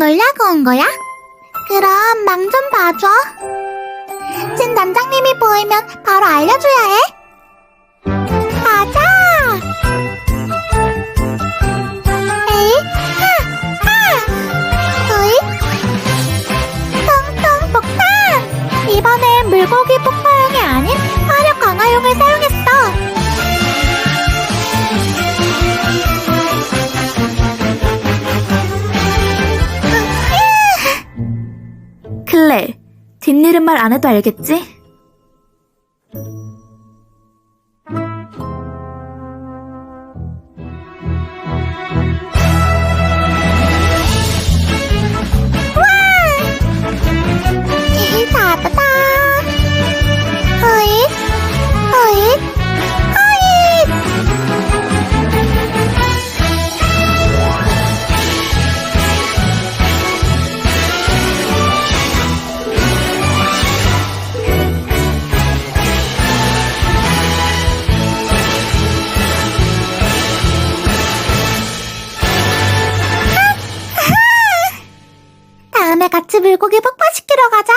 하려고 온 거야? 그럼 망 좀 봐줘. 진 단장님이 보이면 바로 알려줘야 해. 가자! 에이, 하, 하! 으이, 텅텅 폭탄! 이번엔 물고기 폭파 클레, 뒷일은 말 안 해도 알겠지? 다음에 같이 물고기 폭파시키러 가자.